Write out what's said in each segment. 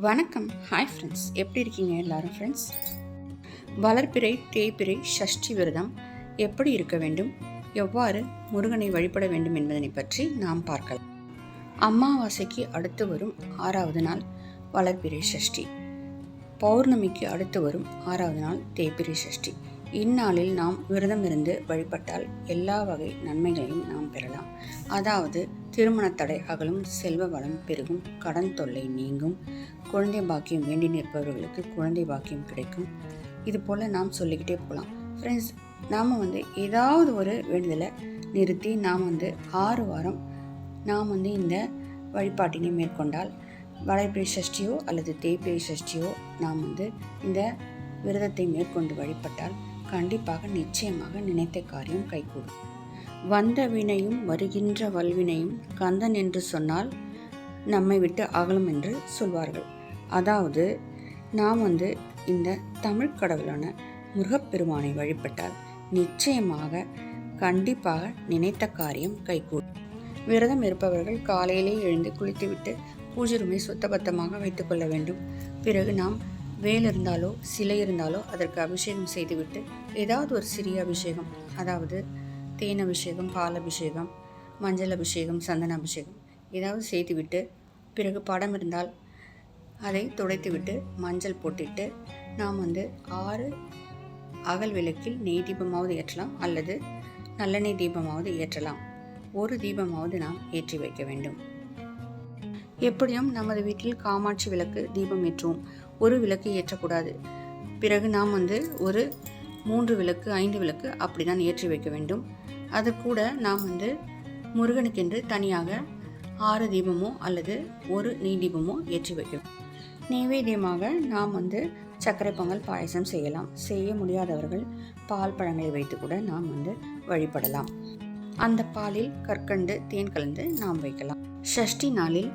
வணக்கம். Hi friends எப்படி இருக்கீங்க எல்லாரும் ஃப்ரெண்ட்ஸ் வளர்ப்பிறை தேய்பிறை ஷஷ்டி விரதம் எப்படி இருக்க வேண்டும்? எவ்வாறு முருகனை வழிபட வேண்டும் என்பதனை பற்றி நாம் பார்க்கலாம். அமாவாசைக்கு அடுத்து வரும் ஆறாவது நாள் வளர்ப்பிறை ஷஷ்டி. பௌர்ணமிக்கு அடுத்து வரும் ஆறாவது நாள் தேய்பிறை ஷஷ்டி. இந்நாளில் நாம் விரதம் இருந்து வழிபட்டால் எல்லா வகை நன்மைகளையும் நாம் பெறலாம். அதாவது திருமண தடை அகலும் செல்வ வளம் பெருகும் கடன் தொல்லை நீங்கும் குழந்தை பாக்கியம் வேண்டி நிற்பவர்களுக்கு குழந்தை பாக்கியம் கிடைக்கும். இது போல் நாம் சொல்லிக்கிட்டே போகலாம் ஃப்ரெண்ட்ஸ் நாம் வந்து ஏதாவது ஒரு வேண்டுதலை நிறுத்தி நாம் வந்து ஆறு வாரம் நாம் வந்து இந்த வழிபாட்டினை மேற்கொண்டால் வளைப்பிறை சஷ்டியோ அல்லது தேய்பிறை சஷ்டியோ நாம் வந்து இந்த விரதத்தை மேற்கொண்டு வழிபட்டால் கண்டிப்பாக நிச்சயமாக நினைத்த காரியம் கைகூடும். வந்த வினையும் வருகின்ற வல்வினையும் கந்தன் என்று சொன்னால் நம்மை விட்டு அகலும் என்று சொல்வார்கள். அதாவது நாம் வந்து இந்த தமிழ் கடவுளான முருகப்பெருமானை வழிபட்டால் நிச்சயமாக கண்டிப்பாக நினைத்த காரியம் கைகூடும். விரதம் இருப்பவர்கள் காலையிலே எழுந்து குளித்துவிட்டு பூஜை ரூமை சுத்தபத்தமாக வைத்துக்கொள்ள வேண்டும். பிறகு நாம் வேல் இருந்தாலோ சிலை இருந்தாலோ அதற்கு அபிஷேகம் செய்துவிட்டு ஏதாவது ஒரு சிறிய அபிஷேகம் அதாவது தேன் அபிஷேகம் பால் அபிஷேகம் மஞ்சள் அபிஷேகம் சந்தன அபிஷேகம் ஏதாவது செய்துவிட்டு பிறகு படம் இருந்தால் அதை துடைத்துவிட்டு மஞ்சள் போட்டுட்டு நாம் வந்து ஆறு அகல் விளக்கில் நெய் தீபமாவது ஏற்றலாம் அல்லது நல்லெண்ணெய் தீபமாவது ஏற்றலாம். ஒரு தீபமாவது நாம் ஏற்றி வைக்க வேண்டும். எப்படியும் நமது வீட்டில் காமாட்சி விளக்கு தீபம் ஏற்றுவோம். ஒரு விளக்கு ஏற்றக்கூடாது. பிறகு நாம் வந்து ஒரு மூன்று விளக்கு ஐந்து விளக்கு அப்படி தான் ஏற்றி வைக்க வேண்டும். அது கூட நாம் வந்து முருகனுக்கென்று தனியாக ஆறு தீபமோ அல்லது ஒரு நெய் தீபமோ ஏற்றி வைக்கும் நைவேத்தியமாக நாம் வந்து சர்க்கரை பொங்கல் பாயசம் செய்யலாம். செய்ய முடியாதவர்கள் பால் பழங்களை வைத்து கூட நாம் வந்து வழிபடலாம். அந்த பாலில் கற்கண்டு தேன் கலந்து நாம் வைக்கலாம். ஷஷ்டி நாளில்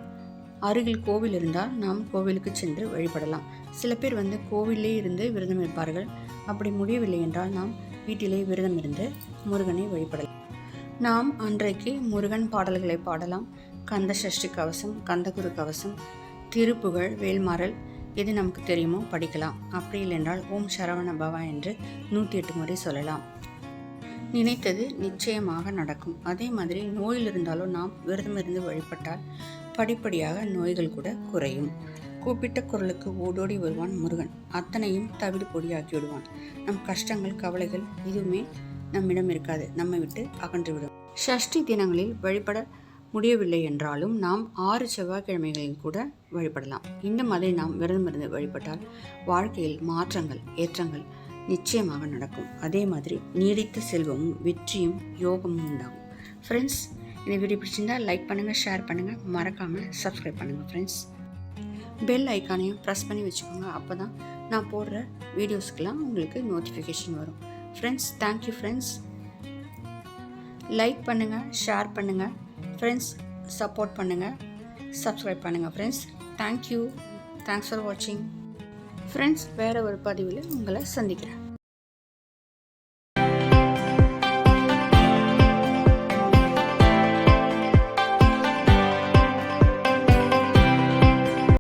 அருகில் கோவில் இருந்தால் நாம் கோவிலுக்கு சென்று வழிபடலாம். சில பேர் வந்து கோவிலே இருந்து விரதம் இருப்பார்கள். அப்படி முடியவில்லை என்றால் நாம் வீட்டிலே விரதம் இருந்து முருகனை வழிபடலாம். நாம் அன்றைக்கு முருகன் பாடல்களை பாடலாம். கந்த சஷ்டி கவசம் கந்தகுரு கவசம் திருப்புகழ் வேல்மாறல் எது நமக்கு தெரியுமோ படிக்கலாம். அப்படி இல்லைன்றால் ஓம் சரவண பவா என்று நூற்றி எட்டு முறை சொல்லலாம். நினைத்தது நிச்சயமாக நடக்கும். அதே மாதிரி நோயில் இருந்தாலும் நாம் விரதம் இருந்து வழிபட்டால் படிப்படியாக நோய்கள் கூட குறையும். கூப்பிட்ட குரலுக்கு ஓடோடி வருவான் முருகன். அத்தனையும் தவிடு பொடியாக்கி விடுவான். நம் கஷ்டங்கள் கவலைகள் எதுவுமே நம்மிடம் இருக்காது. நம்மை விட்டு அகன்றுவிடும் ஷஷ்டி தினங்களில் வழிபட முடியவில்லை என்றாலும் நாம் ஆறு செவ்வாய்க்கிழமைகளில் கூட வழிபடலாம். இந்த மாதிரி நாம் விரதம் இருந்து வழிபட்டால் வாழ்க்கையில் மாற்றங்கள் ஏற்றங்கள் நிச்சயமாக நடக்கும். அதே மாதிரி நீடித்த செல்வமும் வெற்றியும் யோகமும் உண்டாகும். ஃப்ரெண்ட்ஸ் இந்த வீடியோ பிடிச்சிருந்தா லைக் பண்ணுங்கள் ஷேர் பண்ணுங்கள் மறக்காமல் சப்ஸ்கிரைப் பண்ணுங்கள் ஃப்ரெண்ட்ஸ் பெல் ஐக்கானையும் ப்ரெஸ் பண்ணி வச்சுக்கோங்க. அப்போ தான் நான் போடுற வீடியோஸ்க்கெலாம் உங்களுக்கு நோட்டிஃபிகேஷன் வரும். Friends thank you friends like பண்ணுங்கள் ஷேர் பண்ணுங்கள் ஃப்ரெண்ட்ஸ் சப்போர்ட் பண்ணுங்கள் சப்ஸ்கிரைப் பண்ணுங்கள் friends thank you thanks for வாட்சிங் ஃப்ரெண்ட்ஸ் வேறு ஒரு பதிவில் உங்களை சந்திக்கிறேன்.